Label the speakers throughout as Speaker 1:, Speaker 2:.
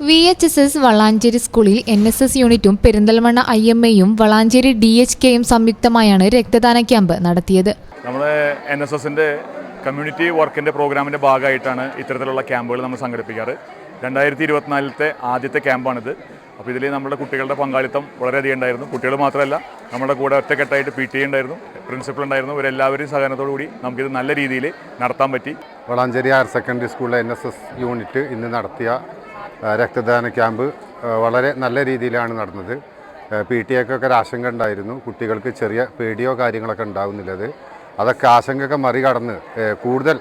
Speaker 1: V H S S Valanchery സ്കൂളിൽ N S S യൂണിറ്റും Perinthalmanna I M എയും Valanchery D H കെയും സംയുക്തമായാണ് രക്തദാന ക്യാമ്പ് നടത്തിയത്.
Speaker 2: നമ്മുടെ എൻ എസ് എസിന്റെ കമ്മ്യൂണിറ്റി വർക്കിന്റെ പ്രോഗ്രാമിന്റെ ഭാഗമായിട്ടാണ് ഇത്തരത്തിലുള്ള ക്യാമ്പുകൾ നമ്മൾ സംഘടിപ്പിക്കാറ്. രണ്ടായിരത്തി ഇരുപത്തിനാലിലത്തെ ആദ്യത്തെ ക്യാമ്പാണിത്. അപ്പോൾ ഇതിൽ നമ്മുടെ കുട്ടികളുടെ പങ്കാളിത്തം വളരെയധികം ഉണ്ടായിരുന്നു. കുട്ടികൾ മാത്രമല്ല നമ്മുടെ കൂടെ ഒറ്റക്കെട്ടായിട്ട് പി ടി ഉണ്ടായിരുന്നു. പ്രിൻസിപ്പൽ ഉണ്ടായിരുന്നു. ഇവരെല്ലാവരും സഹകരണത്തോടു കൂടി നമുക്കിത് നല്ല രീതിയിൽ നടത്താൻ പറ്റി.
Speaker 3: വളാഞ്ചേരി ഹയർ സെക്കൻഡറി സ്കൂളിലെ എൻ എസ് എസ് യൂണിറ്റ് ഇന്ന് നടത്തിയ രക്തദാന ക്യാമ്പ് വളരെ നല്ല രീതിയിലാണ് നടന്നത്. പി ടി എക്കൊക്കെ ഒരു ആശങ്ക ഉണ്ടായിരുന്നു. കുട്ടികൾക്ക് ചെറിയ പേടിയോ കാര്യങ്ങളൊക്കെ ഉണ്ടാകുന്നില്ലത് അതൊക്കെ ആശങ്കയൊക്കെ മറികടന്ന് കൂടുതൽ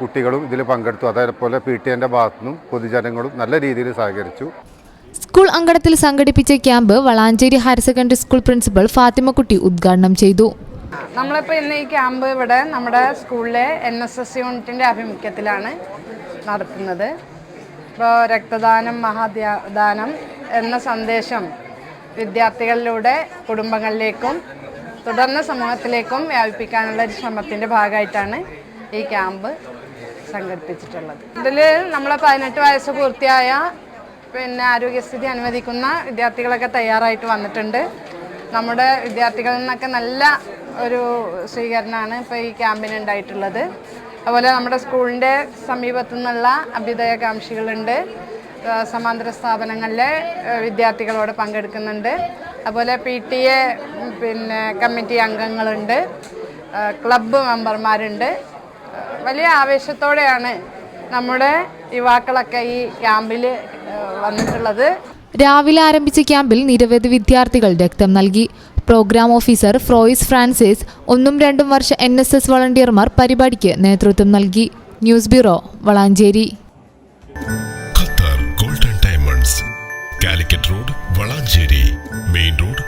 Speaker 3: കുട്ടികളും ഇതിൽ പങ്കെടുത്തു. അതേപോലെ പി ടി എന്റെ ഭാഗത്തുനിന്നും പൊതുജനങ്ങളും നല്ല രീതിയിൽ സഹകരിച്ചു.
Speaker 1: സ്കൂൾ അങ്കണത്തിൽ സംഘടിപ്പിച്ച camp Valanchery higher secondary school principal Fathimakutty ഉദ്ഘാടനം ചെയ്തു.
Speaker 4: നമ്മളിപ്പോൾ ഇന്ന് ഈ ക്യാമ്പ് ഇവിടെ നമ്മുടെ സ്കൂളിലെ എൻ എസ് എസ് യൂണിറ്റിന്റെ ആഭിമുഖ്യത്തിലാണ് നടത്തുന്നത്. ഇപ്പോൾ രക്തദാനം മഹാദാനം എന്ന സന്ദേശം വിദ്യാർത്ഥികളിലൂടെ കുടുംബങ്ങളിലേക്കും തുടർന്ന് സമൂഹത്തിലേക്കും വ്യാപിപ്പിക്കാനുള്ള ഒരു ശ്രമത്തിന്റെ ഭാഗമായിട്ടാണ് ഈ ക്യാമ്പ് സംഘടിപ്പിച്ചിട്ടുള്ളത്. ഇതിൽ നമ്മളെ പതിനെട്ട് വയസ്സ് പൂർത്തിയായ പിന്നെ ആരോഗ്യസ്ഥിതി അനുവദിക്കുന്ന വിദ്യാർത്ഥികളൊക്കെ തയ്യാറായിട്ട് വന്നിട്ടുണ്ട്. നമ്മുടെ വിദ്യാർത്ഥികളിൽ നിന്നൊക്കെ നല്ല ഒരു സ്വീകരണമാണ് ഇപ്പോൾ ഈ ക്യാമ്പിന് ഉണ്ടായിട്ടുള്ളത്. അതുപോലെ നമ്മുടെ സ്കൂളിന്റെ സമീപത്തു നിന്നുള്ള അഭ്യുദയകാംക്ഷികളുണ്ട് സമാന്തര സ്ഥാപനങ്ങളിലെ വിദ്യാർത്ഥികളോട് പങ്കെടുക്കുന്നുണ്ട്. അതുപോലെ പി ടി എ പിന്നെ കമ്മിറ്റി അംഗങ്ങളുണ്ട്. ക്ലബ്ബ് മെമ്പർമാരുണ്ട്. വലിയ ആവേശത്തോടെയാണ് നമ്മുടെ യുവാക്കളൊക്കെ ഈ ക്യാമ്പിൽ വന്നിട്ടുള്ളത്.
Speaker 1: രാവിലെ ആരംഭിച്ച ക്യാമ്പിൽ നിരവധി വിദ്യാർത്ഥികൾ രക്തം നൽകി. പ്രോഗ്രാം ഓഫീസർ ഫ്രോയിസ് ഫ്രാൻസിസ് ഒന്നും രണ്ടും വർഷ എൻ എസ് എസ് വളണ്ടിയർമാർ പരിപാടിക്ക് നേതൃത്വം നൽകി. News bureau Valanchery. Qatar golden diamonds Calicut road Valanchery main road